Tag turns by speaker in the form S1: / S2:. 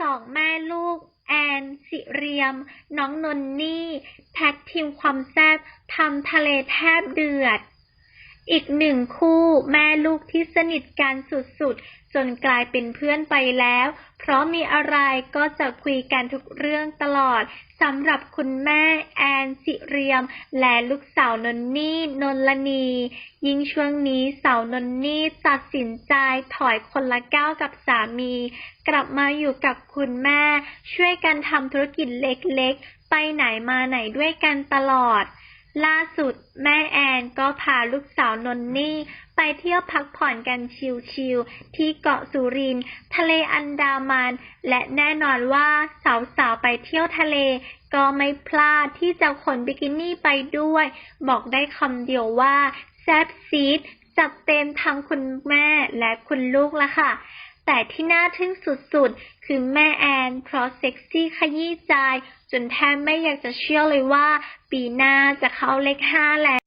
S1: สองแม่ลูก แอน สิเรียม น้องนนนี่แท็กทีมความแซ่บทำทะเลแทบเดือด อีกหนึ่งคู่แม่ลูกที่สนิทกันสุดๆ จนกลายเป็นเพื่อนไปแล้ว เพราะมีอะไรก็จะคุยกันทุกเรื่องตลอดสำหรับคุณแม่แอนสิเรียม และลูกสาวนนนี่นนลนี ยิ่งช่วงนี้สาวนนนี่ตัดสินใจถอยคนละก้าวกับสามี กลับมาอยู่กับคุณแม่ ช่วยกันทำธุรกิจเล็กๆ ไปไหนมาไหนด้วยกันตลอด ล่าสุดแม่แอนก็พาลูกสาวนนนี่ ไปเที่ยวพักผ่อนกันชิลๆที่เกาะสุรินทะเลอันดามัน และแน่นอนว่าสาวๆไปเที่ยวทะเล ก็ไม่พลาดที่จะขนบิกินี่ไปด้วย บอกได้คำเดียวว่าแซ่บซีดจัดเต็มทั้งคุณแม่และคุณลูกละค่ะ แต่ที่น่าทึ่งสุดๆ คือแม่แอน เพราะเซ็กซี่ขยี้ใจ จนแทบไม่อยากจะเชื่อเลยว่า ปีหน้าจะเข้าเลขห้าแล้ว